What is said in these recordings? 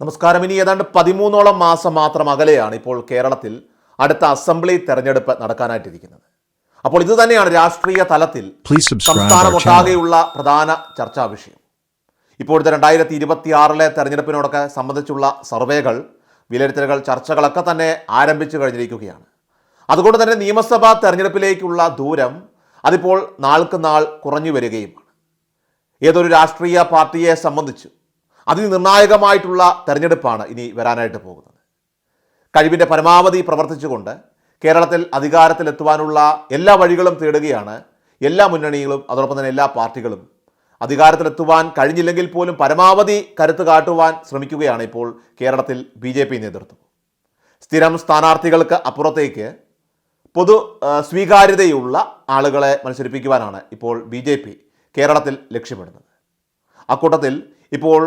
നമസ്കാരം. ഇനി ഏതാണ്ട് പതിമൂന്നോളം മാസം മാത്രം അകലെയാണ് ഇപ്പോൾ കേരളത്തിൽ അടുത്ത അസംബ്ലി തെരഞ്ഞെടുപ്പ് നടക്കാനായിട്ടിരിക്കുന്നത്. അപ്പോൾ ഇത് തന്നെയാണ് രാഷ്ട്രീയ തലത്തിൽ. സംസ്ഥാനമൊട്ടാകെയുള്ള പ്രധാന ചർച്ചാ വിഷയം. ഇപ്പോഴത്തെ രണ്ടായിരത്തി ഇരുപത്തി ആറിലെ തെരഞ്ഞെടുപ്പിനോടൊക്കെ സംബന്ധിച്ചുള്ള സർവേകൾ വിലയിരുത്തലുകൾ ചർച്ചകളൊക്കെ തന്നെ ആരംഭിച്ചു കഴിഞ്ഞിരിക്കുകയാണ്. അതുകൊണ്ട് തന്നെ നിയമസഭാ തെരഞ്ഞെടുപ്പിലേക്കുള്ള ദൂരം അതിപ്പോൾ നാൾക്ക് നാൾ കുറഞ്ഞു വരികയുമാണ്. ഏതൊരു രാഷ്ട്രീയ പാർട്ടിയെ സംബന്ധിച്ച് അതിനിർണായകമായിട്ടുള്ള തെരഞ്ഞെടുപ്പാണ് ഇനി വരാനായിട്ട് പോകുന്നത്. കഴിവിന്റെ പരമാവധി പ്രവർത്തിച്ചുകൊണ്ട് കേരളത്തിൽ അധികാരത്തിലെത്തുവാനുള്ള എല്ലാ വഴികളും തേടുകയാണ് എല്ലാ മുന്നണികളും അതോടൊപ്പം തന്നെ എല്ലാ പാർട്ടികളും. അധികാരത്തിലെത്തുവാൻ കഴിഞ്ഞില്ലെങ്കിൽ പോലും പരമാവധി കരുത്ത് കാട്ടുവാൻ ശ്രമിക്കുകയാണ് ഇപ്പോൾ കേരളത്തിൽ ബി ജെ പി നേതൃത്വം. സ്ഥിരം സ്ഥാനാർത്ഥികൾക്ക് അപ്പുറത്തേക്ക് പൊതു സ്വീകാര്യതയുള്ള ആളുകളെ മത്സരിപ്പിക്കുവാനാണ് ഇപ്പോൾ ബി ജെ പി കേരളത്തിൽ ലക്ഷ്യമിടുന്നത്. അക്കൂട്ടത്തിൽ ഇപ്പോൾ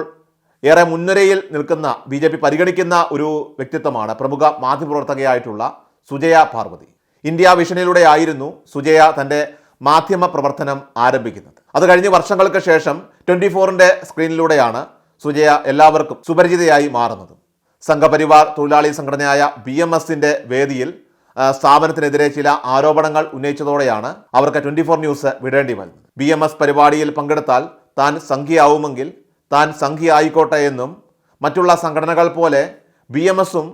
ഏറെ മുൻനിരയിൽ നിൽക്കുന്ന ബി ജെ പി പരിഗണിക്കുന്ന ഒരു വ്യക്തിത്വമാണ് പ്രമുഖ മാധ്യമപ്രവർത്തകയായിട്ടുള്ള സുജയ പാർവതി. ഇന്ത്യ വിഷനിലൂടെയായിരുന്നു സുജയ തന്റെ മാധ്യമ പ്രവർത്തനം ആരംഭിക്കുന്നത്. അത് കഴിഞ്ഞ് വർഷങ്ങൾക്ക് ശേഷം ട്വന്റി ഫോറിന്റെ സ്ക്രീനിലൂടെയാണ് സുജയ എല്ലാവർക്കും സുപരിചിതയായി മാറുന്നത്. സംഘപരിവാർ തൊഴിലാളി സംഘടനയായ ബി എം എസിന്റെ വേദിയിൽ സ്ഥാപനത്തിനെതിരെ ചില ആരോപണങ്ങൾ ഉന്നയിച്ചതോടെയാണ് അവർക്ക് ട്വന്റി ഫോർ ന്യൂസ് വിടേണ്ടി വന്നത് ബി എം എസ് പരിപാടിയിൽ പങ്കെടുത്താൽ താൻ സംഖ്യയാവുമെങ്കിൽ താൻ സംഘി ആയിക്കോട്ടെ എന്നും മറ്റുള്ള സംഘടനകൾ പോലെ ബി എം എസും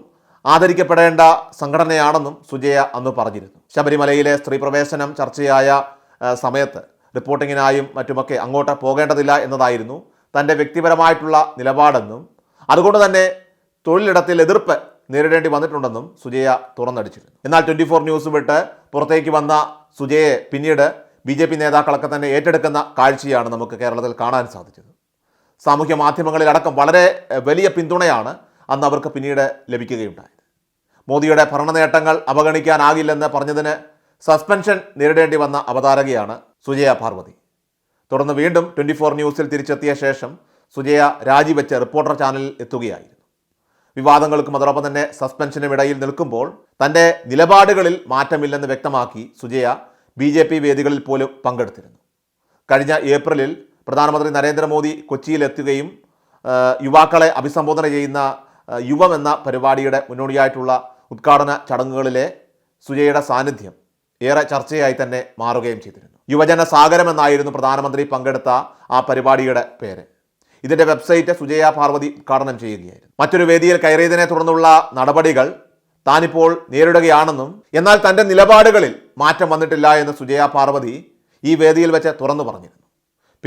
ആദരിക്കപ്പെടേണ്ട സംഘടനയാണെന്നും സുജയ അന്ന് പറഞ്ഞിരുന്നു. ശബരിമലയിലെ സ്ത്രീ പ്രവേശനം ചർച്ചയായ സമയത്ത് റിപ്പോർട്ടിങ്ങിനായും മറ്റുമൊക്കെ അങ്ങോട്ട് പോകേണ്ടതില്ല എന്നതായിരുന്നു തന്റെ വ്യക്തിപരമായിട്ടുള്ള നിലപാടെന്നും അതുകൊണ്ട് തന്നെ തൊഴിലിടത്തിൽ എതിർപ്പ് നേരിടേണ്ടി വന്നിട്ടുണ്ടെന്നും സുജയ തുറന്നടിച്ചിരുന്നു. എന്നാൽ ട്വന്റി ഫോർ ന്യൂസ് വിട്ട് പുറത്തേക്ക് വന്ന സുജയെ പിന്നീട് ബി നേതാക്കളൊക്കെ തന്നെ ഏറ്റെടുക്കുന്ന കാഴ്ചയാണ് നമുക്ക് കേരളത്തിൽ കാണാൻ സാധിച്ചത്. സാമൂഹ്യ മാധ്യമങ്ങളിലടക്കം വളരെ വലിയ പിന്തുണയാണ് അന്ന് അവർക്ക് പിന്നീട് ലഭിക്കുകയുണ്ടായത്. മോദിയുടെ ഭരണ നേട്ടങ്ങൾ അവഗണിക്കാനാകില്ലെന്ന് പറഞ്ഞതിന് സസ്പെൻഷൻ നേരിടേണ്ടി വന്ന അവതാരകയാണ് സുജയ പാർവതി. തുടർന്ന് വീണ്ടും ട്വന്റി ഫോർ ന്യൂസിൽ തിരിച്ചെത്തിയ ശേഷം സുജയ രാജിവെച്ച് റിപ്പോർട്ടർ ചാനലിൽ എത്തുകയായിരുന്നു. വിവാദങ്ങൾക്കും അതോടൊപ്പം തന്നെ സസ്പെൻഷനും ഇടയിൽ നിൽക്കുമ്പോൾ തന്റെ നിലപാടുകളിൽ മാറ്റമില്ലെന്ന് വ്യക്തമാക്കി സുജയ ബി വേദികളിൽ പോലും പങ്കെടുത്തിരുന്നു. കഴിഞ്ഞ ഏപ്രിലിൽ പ്രധാനമന്ത്രി നരേന്ദ്രമോദി കൊച്ചിയിലെത്തുകയും യുവാക്കളെ അഭിസംബോധന ചെയ്യുന്ന യുവം എന്ന പരിപാടിയുടെ മുന്നോടിയായിട്ടുള്ള ഉദ്ഘാടന ചടങ്ങുകളിലെ സുജയുടെ സാന്നിധ്യം ഏറെ ചർച്ചയായി തന്നെ മാറുകയും ചെയ്തിരുന്നു. യുവജന സാഗരം എന്നായിരുന്നു പ്രധാനമന്ത്രി പങ്കെടുത്ത ആ പരിപാടിയുടെ പേര്. ഇതിന്റെ വെബ്സൈറ്റ് സുജയ പാർവതി ഉദ്ഘാടനം ചെയ്യുകയായിരുന്നു. മറ്റൊരു വേദിയിൽ കയറിയതിനെ തുടർന്നുള്ള നടപടികൾ താനിപ്പോൾ നേരിടുകയാണെന്നും എന്നാൽ തന്റെ നിലപാടുകളിൽ മാറ്റം വന്നിട്ടില്ല എന്ന് സുജയ പാർവതി ഈ വേദിയിൽ വെച്ച് തുറന്നു പറഞ്ഞിരുന്നു.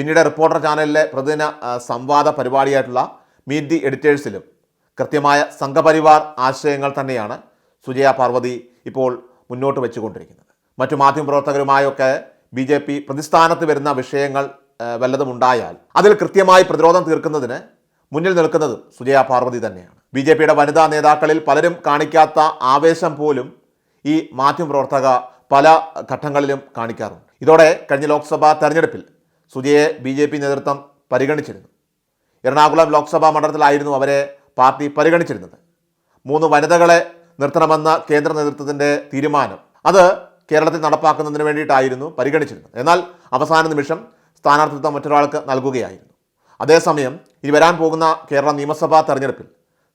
പിന്നീട് റിപ്പോർട്ടർ ചാനലിലെ പ്രതിദിന സംവാദ പരിപാടിയായിട്ടുള്ള മീറ്റ് ദി എഡിറ്റേഴ്സിലും കൃത്യമായ സംഘപരിവാർ ആശയങ്ങൾ തന്നെയാണ് സുജയ പാർവതി ഇപ്പോൾ മുന്നോട്ട് വെച്ചുകൊണ്ടിരിക്കുന്നത്. മറ്റു മാധ്യമപ്രവർത്തകരുമായൊക്കെ ബി ജെ പി പ്രതിസ്ഥാനത്ത് വരുന്ന വിഷയങ്ങൾ ആ, വല്ലതും ഉണ്ടായാൽ അതിൽ കൃത്യമായി പ്രതിരോധം തീർക്കുന്നതിന് മുന്നിൽ നിൽക്കുന്നതും സുജയ പാർവതി തന്നെയാണ്. ബി ജെ പിയുടെ വനിതാ നേതാക്കളിൽ പലരും കാണിക്കാത്ത ആവേശം പോലും ഈ മാധ്യമപ്രവർത്തക പല ഘട്ടങ്ങളിലും കാണിക്കാറുണ്ട്. ഇതോടെ കഴിഞ്ഞ ലോക്സഭാ തെരഞ്ഞെടുപ്പിൽ സുജയെ ബി ജെ പി നേതൃത്വം പരിഗണിച്ചിരുന്നു. എറണാകുളം ലോക്സഭാ മണ്ഡലത്തിലായിരുന്നു അവരെ പാർട്ടി പരിഗണിച്ചിരുന്നത്. മൂന്ന് വനിതകളെ നിർത്തണമെന്ന കേന്ദ്ര നേതൃത്വത്തിന്റെ തീരുമാനം അത് കേരളത്തിൽ നടപ്പാക്കുന്നതിന് വേണ്ടിയിട്ടായിരുന്നു പരിഗണിച്ചിരുന്നത്. എന്നാൽ അവസാന നിമിഷം സ്ഥാനാർത്ഥിത്വം മറ്റൊരാൾക്ക് നൽകുകയായിരുന്നു. അതേസമയം ഇനി വരാൻ പോകുന്ന കേരള നിയമസഭാ തെരഞ്ഞെടുപ്പിൽ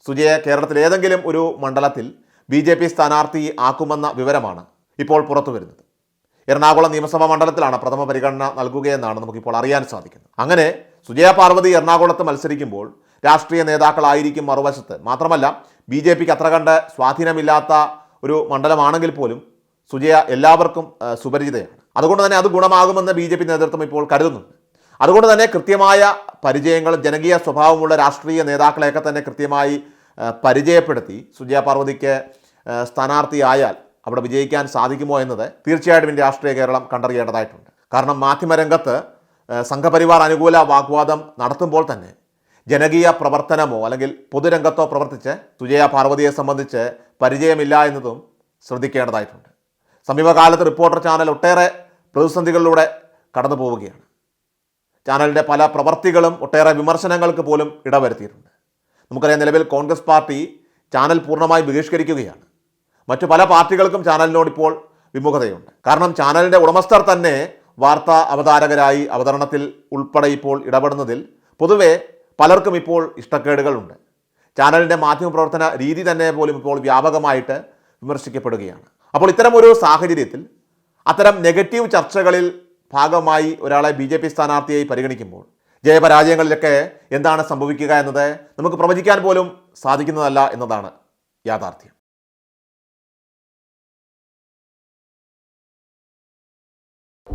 സുജയെ കേരളത്തിൽ ഏതെങ്കിലും ഒരു മണ്ഡലത്തിൽ ബി ജെ പി സ്ഥാനാർത്ഥി ആക്കുമെന്ന വിവരമാണ് ഇപ്പോൾ പുറത്തു വരുന്നത് എറണാകുളം നിയമസഭാ മണ്ഡലത്തിലാണ് പ്രഥമ പരിഗണന നൽകുകയെന്നാണ് നമുക്കിപ്പോൾ അറിയാൻ സാധിക്കുന്നത്. അങ്ങനെ സുജയ പാർവതി എറണാകുളത്ത് മത്സരിക്കുമ്പോൾ രാഷ്ട്രീയ നേതാക്കളായിരിക്കും മറുവശത്ത്. മാത്രമല്ല ബി ജെ പിക്ക് അത്ര കണ്ട് സ്വാധീനമില്ലാത്ത ഒരു മണ്ഡലമാണെങ്കിൽ പോലും സുജയ എല്ലാവർക്കും സുപരിചിതയാണ്. അതുകൊണ്ട് തന്നെ അത് ഗുണമാകുമെന്ന് ബി ജെ പി നേതൃത്വം ഇപ്പോൾ കരുതുന്നുണ്ട്. അതുകൊണ്ട് തന്നെ കൃത്യമായ പരിചയങ്ങളും ജനകീയ സ്വഭാവമുള്ള രാഷ്ട്രീയ നേതാക്കളെയൊക്കെ തന്നെ കൃത്യമായി പരിചയപ്പെടുത്തി സുജയ പാർവതിക്ക് സ്ഥാനാർത്ഥിയായാൽ അവിടെ വിജയിക്കാൻ സാധിക്കുമോ എന്നത് തീർച്ചയായിട്ടും രാഷ്ട്രീയ കേരളം കണ്ടറിയേണ്ടതായിട്ടുണ്ട്. കാരണം മാധ്യമരംഗത്ത് സംഘപരിവാർ അനുകൂല വാഗ്വാദം നടത്തുമ്പോൾ തന്നെ ജനകീയ പ്രവർത്തനമോ അല്ലെങ്കിൽ പൊതുരംഗത്തോ പ്രവർത്തിച്ച് സുജയ പാർവതിയെ സംബന്ധിച്ച് പരിചയമില്ല എന്നതും ശ്രദ്ധിക്കേണ്ടതായിട്ടുണ്ട്. സമീപകാലത്ത് റിപ്പോർട്ടർ ചാനൽ ഒട്ടേറെ പ്രതിസന്ധികളിലൂടെ കടന്നു പോവുകയാണ്. ചാനലിന്റെ പല പ്രവർത്തികളും ഒട്ടേറെ വിമർശനങ്ങൾക്ക് പോലും ഇടവരുത്തിയിട്ടുണ്ട്. നമുക്കറിയാം നിലവിൽ കോൺഗ്രസ് പാർട്ടി ചാനൽ പൂർണമായി ബഹിഷ്കരിക്കുകയാണ്. മറ്റു പല പാർട്ടികൾക്കും ചാനലിനോട് ഇപ്പോൾ വിമുഖതയുണ്ട്. കാരണം ചാനലിന്റെ ഉടമസ്ഥർ തന്നെ വാർത്താ അവതാരകരായി അവതരണത്തിൽ ഉൾപ്പെടെ ഇപ്പോൾ ഇടപെടുന്നതിൽ പൊതുവെ പലർക്കും ഇപ്പോൾ ഇഷ്ടക്കേടുകളുണ്ട്. ചാനലിന്റെ മാധ്യമപ്രവർത്തന രീതി തന്നെ പോലും ഇപ്പോൾ വ്യാപകമായിട്ട് വിമർശിക്കപ്പെടുകയാണ്. അപ്പോൾ ഇത്തരമൊരു സാഹചര്യത്തിൽ അത്തരം നെഗറ്റീവ് ചർച്ചകളിൽ ഭാഗമായി ഒരാളെ ബി ജെ പി സ്ഥാനാർത്ഥിയായി പരിഗണിക്കുമ്പോൾ ജയപരാജയങ്ങളിലൊക്കെ എന്താണ് സംഭവിക്കുക എന്നത് നമുക്ക് പ്രവചിക്കാൻ പോലും സാധിക്കുന്നതല്ല എന്നതാണ് യാഥാർത്ഥ്യം.